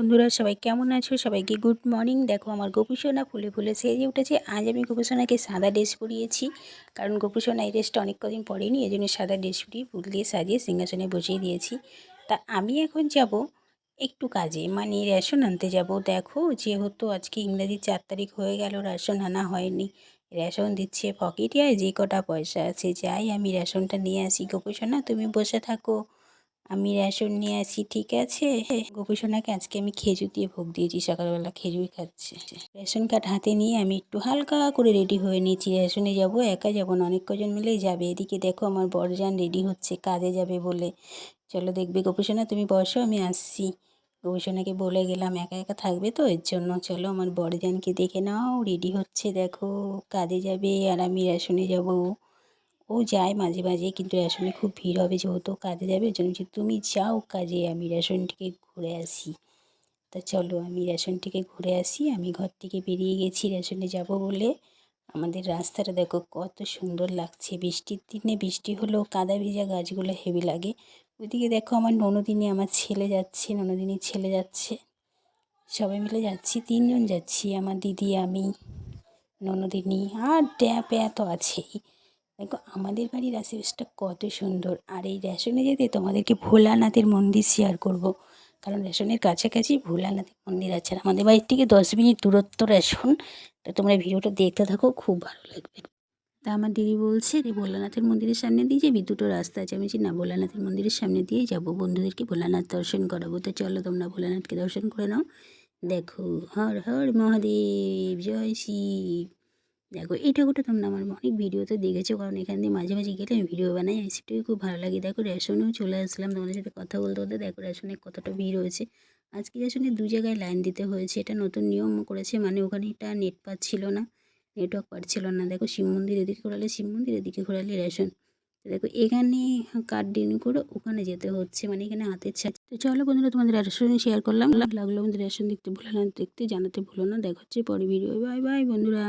বন্ধুরা, সবাই কেমন আছো? সবাইকে গুড মর্নিং। দেখো, আমার গোপুসোনা ফুলে ফুলে সেজে উঠেছে। আজ আমি গোপুসোনাকে সাদা ড্রেস পরিয়েছি। কারণ গোপুসোনা এই ড্রেসটা অনেক কদিন পরেনি এই জন্য সাদা ড্রেস পরিয়ে ফুল দিয়ে সাজিয়ে সিংহাসনে বসিয়ে দিয়েছি। তা আমি এখন যাব একটু কাজে মানে রেশন আনতে যাব। দেখো, যেহেতু আজকে ইংরাজি চার তারিখ হয়ে গেল, রেশন আনা হয়নি। রেশন দিচ্ছে পকেটে, আর যে কটা পয়সা আছে, যাই আমি রেশনটা নিয়ে আসি। গোপুসোনা, তুমি বসে থাকো। আমি রেশন নিয়ে আসি, ঠিক আছে? গোপীসোনাকে আজকে আমি খেজুর দিয়ে ভোগ দিয়েছি, সকালবেলা খেজুর খাচ্ছে। রেশন কার্ড হাতে নিয়ে আমি একটু হালকা করে রেডি হয়ে নিয়েছি। রেশনে যাব, একা যাব না, অনেক কজন মিলেই যাবে। এদিকে দেখো আমার বরজান রেডি হচ্ছে, কাজে যাবে বলে। চলো দেখবে গোপীসোনা তুমি বসো, আমি আসছি। গোপীসোনাকে বলে গেলাম, একা একা থাকবে তো? এর জন্য চলো আমার বরজানকে দেখে নাও রেডি হচ্ছে, দেখো, কাজে যাবে আর আমি রেশনে যাব। ও যায় মাঝে মাঝে, কিন্তু রেশনে খুব ভিড় হবে যেহেতু কাজে যাবে, ওই জন্য তুমি যাও কাজে, আমি রেশনটিকে ঘুরে আসি। তা চলো, আমি রেশনটিকে ঘুরে আসি, আমি ঘর থেকে বেরিয়ে গেছি, রেশনে যাব বলে। আমাদের রাস্তাটা দেখো কত সুন্দর লাগছে, বৃষ্টির দিনে বৃষ্টি হলেও কাদা ভিজা গাছগুলো হেভি লাগে। ওইদিকে দেখো আমার ননদিনী, আমার ছেলে যাচ্ছে, ননদিনীর ছেলে যাচ্ছে। সবাই মিলে যাচ্ছি, তিনজন যাচ্ছি, আমার দিদি, আমি, ননদিনী, আর ট্যাপ তো আছেই। দেখো, আমাদের বাড়ির আশেপাশটা কত সুন্দর। আর এই রেশনে যেতে তোমাদেরকে ভোলানাথের মন্দির শেয়ার করব। কারণ রেশনের কাছাকাছি ভোলানাথের মন্দির আছে। আর আমাদের বাড়ির থেকে দশ মিনিট দূরত্ব রেশন। তা তোমরা ভিডিওটা দেখতে থাকো, খুব ভালো লাগবে। তা আমার দিদি বলছে যে, ভোলানাথের মন্দিরের সামনে দিয়ে যাবি দুটো রাস্তা আছে, আমি যে না, ভোলানাথের মন্দিরের সামনে দিয়ে যাব। বন্ধুদেরকে ভোলানাথ দর্শন করাবো। তো চলো তোমরা ভোলানাথকে দর্শন করে নাও। দেখো, হর হর মহাদেব, জয় শিব। দেখো এই ঠাকুরটা তোমরা আমার অনেক ভিডিওতে দেখেছ, কারণ এখান দিয়ে মাঝে মাঝে গেলে আমি ভিডিও বানাই সেটাই খুব ভালো লাগে। দেখো, রেশনেও চলে আসলাম তোমাদের সাথে কথা বলতে বলতে। দেখো, রেশনে কতটা ভিড় হয়েছে। আজকে রেশনে দু জায়গায় লাইন দিতে হয়েছে। এটা নতুন নিয়ম করেছে মানে ওখানে এটা নেট পাচ্ছিল না নেটওয়ার্ক পাচ্ছিল না। দেখো, শিব মন্দির এদিকে ঘোরালে, শিব মন্দির এদিকে ঘোরালে রেশন। দেখো, এখানে কার্ড ডিন করে ওখানে যেতে হচ্ছে মানে এখানে হাতের ছাড়। তো চলো বন্ধুরা, তোমাদের রেশন শেয়ার করলাম। লাগল আমাদের রেশন দেখতে ভুলো না, দেখতে জানাতে ভুলো না। দেখা হচ্ছে পরে ভিডিও বাই বাই বন্ধুরা।